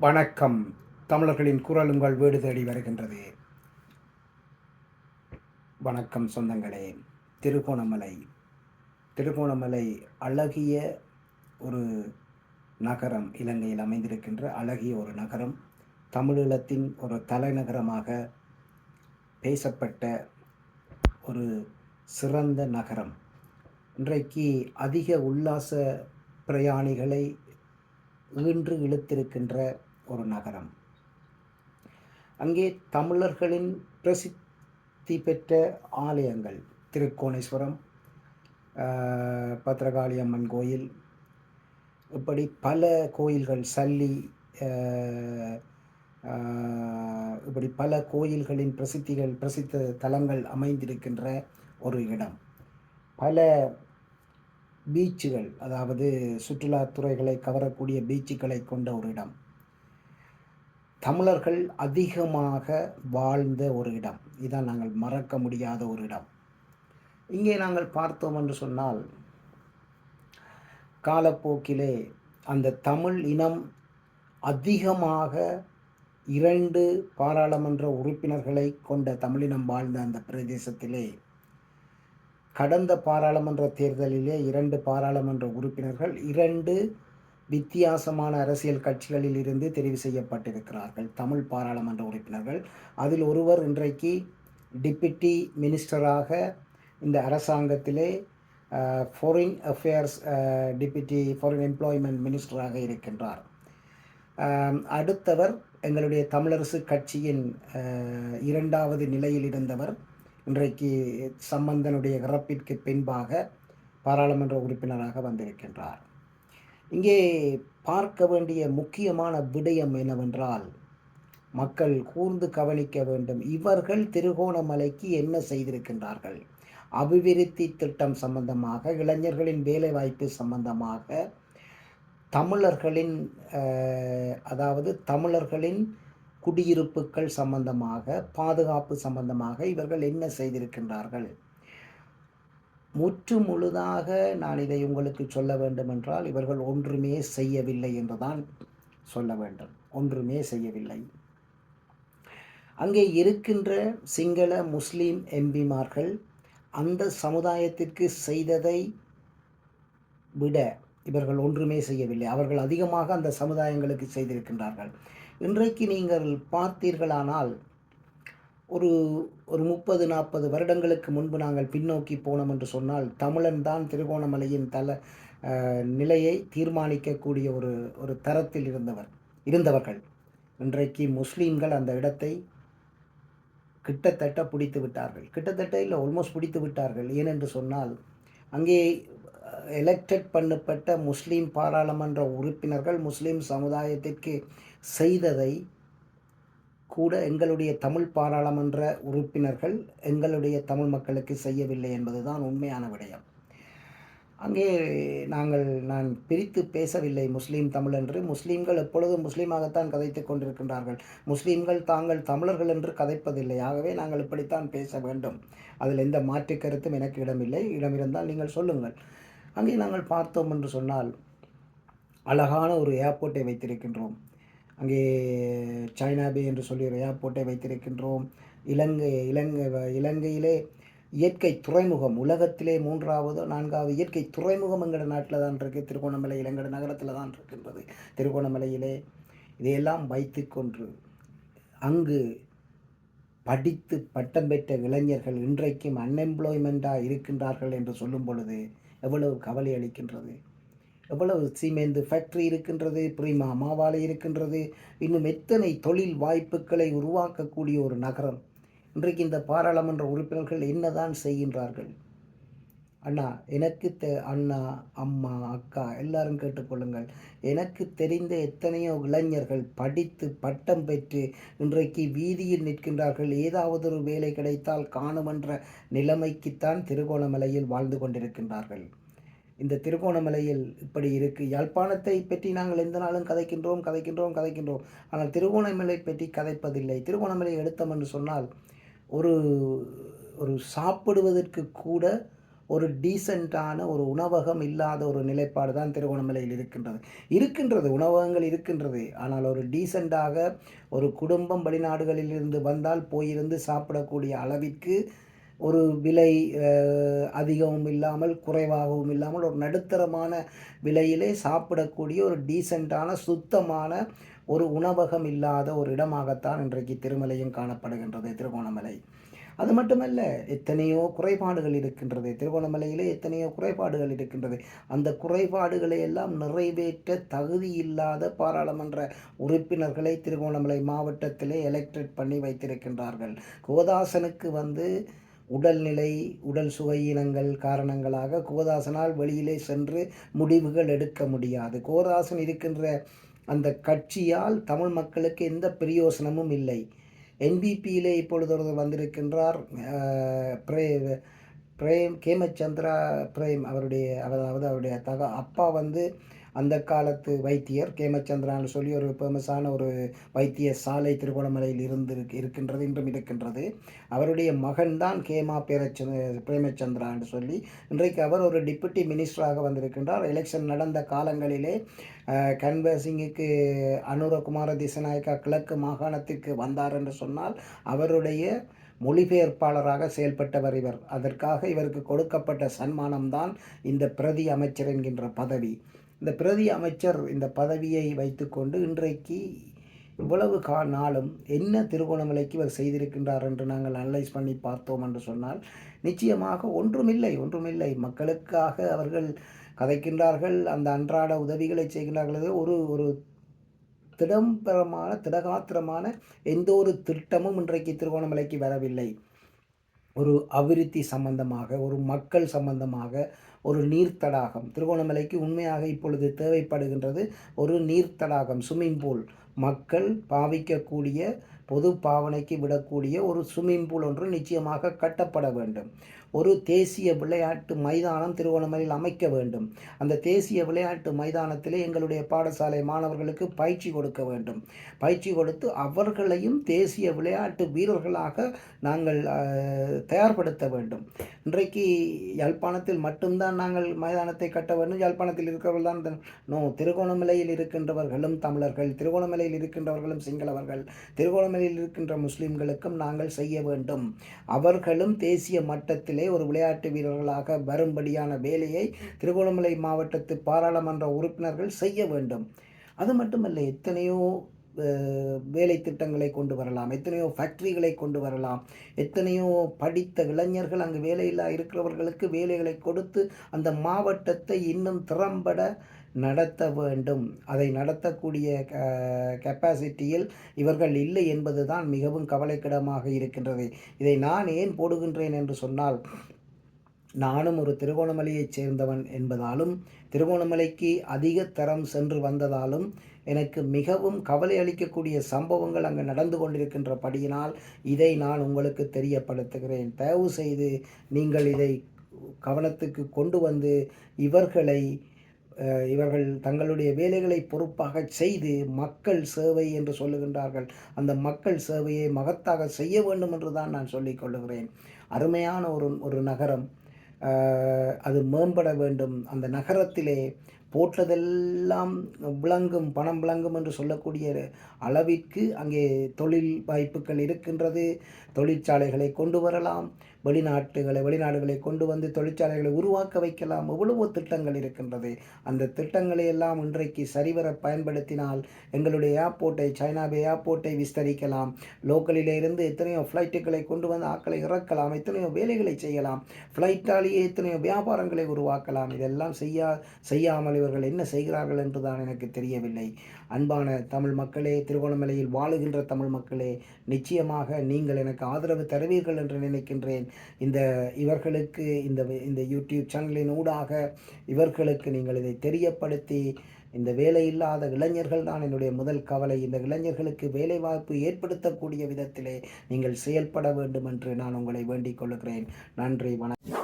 வணக்கம். தமிழர்களின் குரல் உங்கள் வீடு தேடி வருகின்றது. வணக்கம் சொந்தங்களே. திருகோணமலை. திருகோணமலை அழகிய ஒரு நகரம் இலங்கையில் அமைந்திருக்கின்ற அழகிய ஒரு நகரம். தமிழீழத்தின் ஒரு தலைநகரமாக பேசப்பட்ட ஒரு சிறந்த நகரம். இன்றைக்கு அதிக உல்லாச பிரயாணிகளை ஈன்று இழுத்திருக்கின்ற ஒரு நகரம். அங்கே தமிழர்களின் பிரசித்தி பெற்ற ஆலயங்கள். திருக்கோணேஸ்வரம் பத்ரகாளி அம்மன் கோயில் இப்படி பல கோயில்கள் சல்லி இப்படி பல கோயில்களின் பிரசித்திகள் பிரசித்த தலங்கள் அமைந்திருக்கின்ற ஒரு இடம். பல பீச்சுகள் அதாவது சுற்றுலாத்துறைகளை கவரக்கூடிய பீச்சுகளை கொண்ட ஒரு இடம். தமிழர்கள் அதிகமாக வாழ்ந்த ஒரு இடம். இதான் நாங்கள் மறக்க முடியாத ஒரு இடம். இங்கே நாங்கள் பார்த்தோம் என்று சொன்னால் காலப்போக்கிலே அந்த தமிழ் இனம் அதிகமாக இரண்டு பாராளுமன்ற உறுப்பினர்களை கொண்ட தமிழினம் வாழ்ந்த அந்த பிரதேசத்திலே கடந்த பாராளுமன்ற தேர்தலிலே இரண்டு பாராளுமன்ற உறுப்பினர்கள் இரண்டு வித்தியாசமான அரசியல் கட்சிகளில் இருந்து தெரிவு செய்யப்பட்டிருக்கிறார்கள். தமிழ் பாராளுமன்ற உறுப்பினர்கள். அதில் ஒருவர் இன்றைக்கு டிப்யூட்டி மினிஸ்டராக இந்த அரசாங்கத்திலே foreign affairs deputy foreign employment மினிஸ்டராக இருக்கின்றார். அடுத்தவர் எங்களுடைய தமிழரசு கட்சியின் இரண்டாவது நிலையில் இருந்தவர் இன்றைக்கு சம்பந்தனுடைய இறப்பிற்கு பின்பாக பாராளுமன்ற உறுப்பினராக வந்திருக்கின்றார். இங்கே பார்க்க வேண்டிய முக்கியமான விடயம் என்னவென்றால் மக்கள் கூர்ந்து கவனிக்க வேண்டும். இவர்கள் திருகோணமலைக்கு என்ன செய்திருக்கின்றார்கள்? அபிவிருத்தி திட்டம் சம்பந்தமாக இளைஞர்களின் வேலைவாய்ப்பு சம்பந்தமாக தமிழர்களின் அதாவது தமிழர்களின் குடியிருப்புகள் சம்பந்தமாக பாதுகாப்பு சம்பந்தமாக இவர்கள் என்ன செய்திருக்கின்றார்கள்? முற்று முழுதாக நான் இதை உங்களுக்கு சொல்ல வேண்டும் என்றால் இவர்கள் ஒன்றுமே செய்யவில்லை என்றுதான் சொல்ல வேண்டும். ஒன்றுமே செய்யவில்லை. அங்கே இருக்கின்ற சிங்கள முஸ்லீம் எம்பிமார்கள் அந்த சமுதாயத்திற்கு செய்ததை விட இவர்கள் ஒன்றுமே செய்யவில்லை. அவர்கள் அதிகமாக அந்த சமுதாயங்களுக்கு செய்திருக்கின்றார்கள். இன்றைக்கு நீங்கள் பார்த்தீர்களானால் ஒரு ஒரு முப்பது நாற்பது வருடங்களுக்கு முன்பு நாங்கள் பின்னோக்கி போனோம் என்று சொன்னால் தமிழன் தான் திருகோணமலையின் தல நிலையை தீர்மானிக்கக்கூடிய ஒரு ஒரு தரத்தில் இருந்தவர் இருந்தவர்கள். இன்றைக்கு முஸ்லீம்கள் அந்த இடத்தை கிட்டத்தட்ட பிடித்து விட்டார்கள். கிட்டத்தட்ட இல்லை ஆல்மோஸ்ட் பிடித்து விட்டார்கள். ஏனென்று சொன்னால் அங்கே எலெக்டட் பண்ணப்பட்ட முஸ்லீம் பாராளுமன்ற உறுப்பினர்கள் முஸ்லீம் சமுதாயத்திற்கு செய்ததை கூட எங்களுடைய தமிழ் பாராளுமன்ற உறுப்பினர்கள் எங்களுடைய தமிழ் மக்களுக்கு செய்யவில்லை என்பதுதான் உண்மையான விடயம். அங்கே நாங்கள் நான் பிரித்து பேசவில்லை முஸ்லீம் தமிழ் என்று. முஸ்லீம்கள் எப்பொழுதும் முஸ்லீமாகத்தான் கதைத்து கொண்டிருக்கின்றார்கள். முஸ்லீம்கள் தாங்கள் தமிழர்கள் என்று கதைப்பதில்லை. ஆகவே நாங்கள் இப்படித்தான் பேச வேண்டும். அதில் எந்த மாற்று கருத்தும் எனக்கு இடமில்லை. இடமிருந்தால் நீங்கள் சொல்லுங்கள். அங்கே நாங்கள் பார்த்தோம் என்று சொன்னால் அழகான ஒரு ஏர்போர்ட்டை வைத்திருக்கின்றோம். அங்கே சைனா பே என்று சொல்லி ஒரு ஏர்போர்ட்டை வைத்திருக்கின்றோம். இலங்கை இலங்கை இலங்கையிலே இயற்கை துறைமுகம் உலகத்திலே மூன்றாவது நான்காவது இயற்கை துறைமுகம் எங்கட நாட்டில் தான் இருக்குது திருகோணமலை இலங்கட நகரத்தில் தான் இருக்கின்றது. திருகோணமலையிலே இதையெல்லாம் வைத்துக்கொண்டு அங்கு படித்து பட்டம் பெற்ற இளைஞர்கள் இன்றைக்கும் அன்எம்ப்ளாய்மெண்ட்டாக இருக்கின்றார்கள் என்று சொல்லும் பொழுது எவ்வளவு கவலை அளிக்கின்றது. எவ்வளவு சீமேந்து ஃபேக்டரி இருக்கின்றது பிரிமா மாவாலை இருக்கின்றது இன்னும் எத்தனை தொழில் வாய்ப்புகளை உருவாக்கக்கூடிய ஒரு நகரம். இன்றைக்கு இந்த பாராளுமன்ற உறுப்பினர்கள் என்னதான் செய்கின்றார்கள்? அண்ணா எனக்கு தெ அண்ணா அம்மா அக்கா எல்லாரும் கேட்டுக்கொள்ளுங்கள் எனக்கு தெரிந்த எத்தனையோ இளைஞர்கள் படித்து பட்டம் பெற்று இன்றைக்கு வீதியில் நிற்கின்றார்கள். ஏதாவது ஒரு வேலை கிடைத்தால் காணுமென்ற நிலைமைக்குத்தான் திருகோணமலையில் வாழ்ந்து கொண்டிருக்கின்றார்கள். இந்த திருகோணமலையில் இப்படி இருக்கு. யாழ்ப்பாணத்தை பற்றி நாங்கள் எந்த நாளும் கதைக்கின்றோம் கதைக்கின்றோம் கதைக்கின்றோம். ஆனால் திருகோணமலை பற்றி கதைப்பதில்லை. திருகோணமலை எடுத்தோம் என்று சொன்னால் ஒரு ஒரு சாப்பிடுவதற்கு கூட ஒரு டீசெண்டான ஒரு உணவகம் இல்லாத ஒரு நிலைப்பாடு தான் திருகோணமலையில் இருக்கின்றது. இருக்கின்றது உணவகங்கள் இருக்கின்றது. ஆனால் ஒரு டீசெண்டாக ஒரு குடும்பம் வெளிநாடுகளில் இருந்து வந்தால் போயிருந்து சாப்பிடக்கூடிய அளவிற்கு ஒரு விலை அதிகமும் இல்லாமல் குறைவாகவும் இல்லாமல் ஒரு நடுத்தரமான விலையிலே சாப்பிடக்கூடிய ஒரு டீசெண்டான சுத்தமான ஒரு உணவகம் இல்லாத ஒரு இடமாகத்தான் இன்றைக்கு திருமலையும் காணப்படுகின்றது திருகோணமலை. அது மட்டுமல்ல எத்தனையோ குறைபாடுகள் இருக்கின்றது. திருகோணமலையிலே எத்தனையோ குறைபாடுகள் இருக்கின்றது. அந்த குறைபாடுகளை எல்லாம் நிறைவேற்ற தகுதி இல்லாத பாராளுமன்ற உறுப்பினர்களை திருகோணமலை மாவட்டத்திலே எலெக்டட் பண்ணி வைத்திருக்கின்றார்கள். கோதாசனுக்கு வந்து உடல்நிலை உடல் சுவையினங்கள் காரணங்களாக கோதாசனால் வெளியிலே சென்று முடிவுகள் எடுக்க முடியாது. கோதாசன் இருக்கின்ற அந்த கட்சியால் தமிழ் மக்களுக்கு எந்த பிரயோசனமும் இல்லை. என்பிபியிலே இப்பொழுது ஒருவர் வந்திருக்கின்றார். பிரே பிரேம் கேமச்சந்திரா பிரேம் அவருடைய அதாவது அவருடைய தக அப்பா வந்து அந்த காலத்து வைத்தியர் கேமச்சந்திரான்னு சொல்லி ஒரு ஃபேமஸான ஒரு வைத்திய சாலை திருகோணமலையில் இருந்து இருக்கின்றது இன்றும் இருக்கின்றது. அவருடைய மகன்தான் கேமா பேரச்ச பிரேமச்சந்திரான்னு சொல்லி இன்றைக்கு அவர் ஒரு டிப்யூட்டி மினிஸ்டராக வந்திருக்கின்றார். எலெக்ஷன் நடந்த காலங்களிலே கன்வர்சிங்குக்கு அனுரகுமார திசநாயக்கா கிழக்கு மாகாணத்திற்கு வந்தார் என்று சொன்னால் அவருடைய மொழிபெயர்ப்பாளராக செயல்பட்டவர் இவர். அதற்காக இவருக்கு கொடுக்கப்பட்ட சன்மானம்தான் இந்த பிரதி அமைச்சர் என்கின்ற பதவி. இந்த பிரதி அமைச்சர் இந்த பதவியை வைத்துக்கொண்டு இன்றைக்கு இவ்வளவு கா நாளும் என்ன திருகோணமலைக்கு இவர் செய்திருக்கின்றார் என்று நாங்கள் அனலைஸ் பண்ணி பார்த்தோம் என்று சொன்னால் நிச்சயமாக ஒன்றுமில்லை ஒன்றுமில்லை. மக்களுக்காக அவர்கள் கதைக்கின்றார்கள் அந்த அன்றாட உதவிகளை செய்கின்றார்கள். ஒரு ஒரு திடம்பரமான திடகாத்திரமான எந்த ஒரு திட்டமும் இன்றைக்கு திருகோணமலைக்கு வரவில்லை. ஒரு அபிவிருத்தி சம்பந்தமாக ஒரு மக்கள் சம்பந்தமாக ஒரு நீர்த்தடாகம் திருகோணமலைக்கு உண்மையாக இப்பொழுது தேவைப்படுகின்றது ஒரு நீர்த்தடாகம் ஸ்விம்மிங் பூல் மக்கள் பாவிக்கக்கூடிய பொது பாவனைக்கு விடக்கூடிய ஒரு ஸ்விம்மிங் பூல் ஒன்று நிச்சயமாக கட்டப்பட வேண்டும். ஒரு தேசிய விளையாட்டு மைதானம் திருவண்ணாமலையில் அமைக்க வேண்டும். அந்த தேசிய விளையாட்டு மைதானத்திலே எங்களுடைய பாடசாலை மாணவர்களுக்கு பயிற்சி கொடுக்க வேண்டும். பயிற்சி கொடுத்து அவர்களையும் தேசிய விளையாட்டு வீரர்களாக நாங்கள் தயார்படுத்த வேண்டும். இன்றைக்கு யாழ்ப்பாணத்தில் மட்டும்தான் நாங்கள் மைதானத்தை கட்ட வேண்டும். யாழ்ப்பாணத்தில் இருக்கிறவர்கள் தான் நோ திருகோணமலையில் இருக்கின்றவர்களும் தமிழர்கள். திருகோணமலையில் இருக்கின்றவர்களும் சிங்களவர்கள் திருகோணமலையில் இருக்கின்ற முஸ்லிம்களுக்கும் நாங்கள் செய்ய வேண்டும். அவர்களும் தேசிய மட்டத்திலே ஒரு விளையாட்டு வீரர்களாக வரும்படியான வேலையை திருகோணமலை மாவட்டத்து பாராளுமன்ற உறுப்பினர்கள் செய்ய வேண்டும். அது மட்டுமல்ல எத்தனையோ வேலை திட்டங்களை கொண்டு வரலாம் எத்தனையோ ஃபேக்ட்ரிகளை கொண்டு வரலாம் எத்தனையோ படித்த இளைஞர்கள் அங்கு வேலையில்லா இருக்கிறவர்களுக்கு வேலைகளை கொடுத்து அந்த மாவட்டத்தை இன்னும் திறம்பட நடத்த வேண்டும். அதை நடத்தக்கூடிய கெப்பாசிட்டியில் இவர்கள் இல்லை என்பதுதான் மிகவும் கவலைக்கிடமாக இருக்கின்றது. இதை நான் ஏன் போடுகின்றேன் என்று சொன்னால் நானும் ஒரு திருகோணமலையைச் சேர்ந்தவன் என்பதாலும் திருகோணமலைக்கு அதிக தரம் சென்று வந்ததாலும் எனக்கு மிகவும் கவலை அளிக்கக்கூடிய சம்பவங்கள் அங்கு நடந்து கொண்டிருக்கின்றபடியினால் இதை நான் உங்களுக்கு தெரியப்படுத்துகிறேன். தயவு செய்து நீங்கள் இதை கவனத்துக்கு கொண்டு வந்து இவர்களை இவர்கள் தங்களுடைய வேலைகளை பொறுப்பாக செய்து மக்கள் சேவை என்று சொல்லுகின்றார்கள். அந்த மக்கள் சேவையை மகத்தாக செய்ய வேண்டும் என்று தான் நான் சொல்லிக் கொள்ளுகிறேன். அருமையான ஒரு ஒரு நகரம். அது மேம்பட வேண்டும். அந்த நகரத்திலே போற்றதெல்லாம் விளங்கும் பணம் விளங்கும் என்று சொல்லக்கூடிய அளவிற்கு அங்கே தொழில் வாய்ப்புகள் இருக்கின்றது. தொழிற்சாலைகளை கொண்டு வரலாம் வெளிநாட்டுகளை வெளிநாடுகளை கொண்டு வந்து தொழிற்சாலைகளை உருவாக்க வைக்கலாம். எவ்வளவோ திட்டங்கள் இருக்கின்றது. அந்த திட்டங்களை எல்லாம் இன்றைக்கு சரிவர பயன்படுத்தினால் எங்களுடைய ஏர்போர்ட்டை சைனாவே ஏர்போர்ட்டை விஸ்தரிக்கலாம். லோக்கலிலே இருந்து எத்தனையோ ஃப்ளைட்டுகளை கொண்டு வந்து ஆட்களை இறக்கலாம். எத்தனையோ வேலைகளை செய்யலாம். ஃப்ளைட்டாலேயே எத்தனையோ வியாபாரங்களை உருவாக்கலாம். இதெல்லாம் செய்யா செய்யாமல் இவர்கள் என்ன செய்கிறார்கள் என்று தான் எனக்கு தெரியவில்லை. அன்பான தமிழ் மக்களே திருகோணமலையில் வாழுகின்ற தமிழ் மக்களே நிச்சயமாக நீங்கள் எனக்கு ஆதரவு தருவீர்கள் என்று நினைக்கின்றேன். இந்த இவர்களுக்கு இந்த இந்த யூடியூப் சேனலின் ஊடாக இவர்களுக்கு நீங்கள் இதை தெரியப்படுத்தி இந்த வேலையில்லாத இளைஞர்கள் தான் என்னுடைய முதல் கவலை. இந்த இளைஞர்களுக்கு வேலைவாய்ப்பு ஏற்படுத்தக்கூடிய விதத்திலே நீங்கள் செயல்பட வேண்டும் என்று நான் உங்களை வேண்டிக் கொள்கிறேன். நன்றி வணக்கம்.